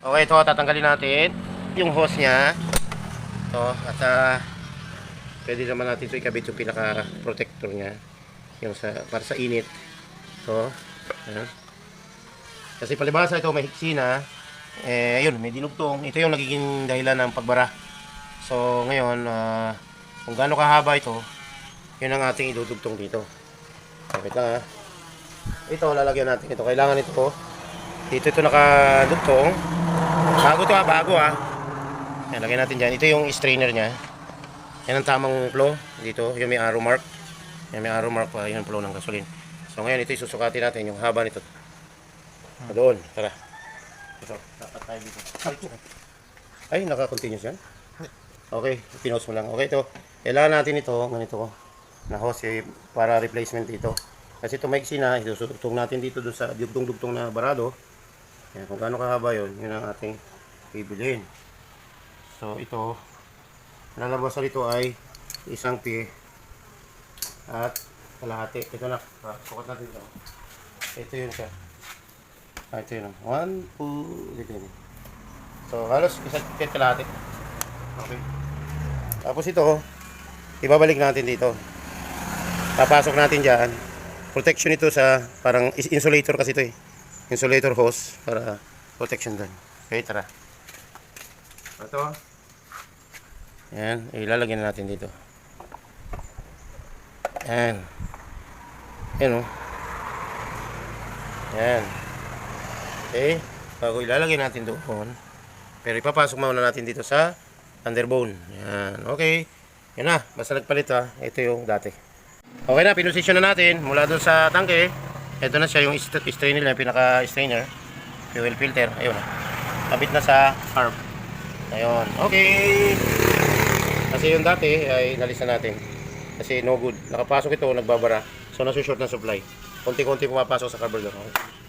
Okay, ito tatanggalin natin yung hose niya. Ito, at ah, pwede naman natin ito ikabit yung pinaka protector niya. Yung sa, para sa init. Ito. Ayan. Kasi palibasa ito may hiksi na. Eh, yun, may dinugtong. Ito yung nagiging dahilan ng pagbara. So, ngayon, ah, kung gaano kahaba ito, yun ang ating idudugtong dito. Kapit lang ha. Ito, lalagyan natin ito. Kailangan ito po. Dito ito nakadugtong. Bago to ha, bago ha. Yan, lagyan natin dyan. Ito yung strainer niya. Yan ang tamang flow dito. Yung may arrow mark. Yan may arrow mark pa. Yan ang flow ng gasoline. So ngayon ito isusukatin natin yung haba nito. Ah, Doon, tara. Ito, dapat tayo dito. Ay, naka-continuous yan? Okay, pinost mo lang. Okay, ito. Kailangan natin ito, ganito na hose eh, para replacement dito. Kasi ito maiksi na, isusutong natin dito doon sa dugtong-dugtong na barado. Yan, kung gaano kahaba yun, yun ang ating bibilihin. So, ito, lalabas sa dito ay isang pi at kalahati. Ito na, ah, sukat natin ito. Ito yun siya. Ah, ito yun. One, two, dito yun. So, halos isang pi at kalahati. Okay. Tapos ito, ibabalik natin dito. Papasok natin dyan. Protection ito sa parang insulator kasi ito eh. Insulator hose para protection doon. Okay, tara. Ito. Yan, ilalagyan na natin dito. Yan. Yan oh. Yan. Okay. Bago ilalagay natin doon. Pero ipapasok muna natin dito sa underbone. Yan. Okay. Yan na. Basta nagpalit ha. Ito yung dati. Okay na. Pinusisyon na natin. Mula doon sa tangke. Ito na siya yung st- strainer niya. Pinaka-strainer. Fuel filter. Ayun na. Kabit na sa carb. Ayun. Okay. Kasi yung dati ay inalis na natin. Kasi no good. Nakapasok ito, nagbabara. So nasushort ng supply. Konti-konti pumapasok sa carburetor. Okay.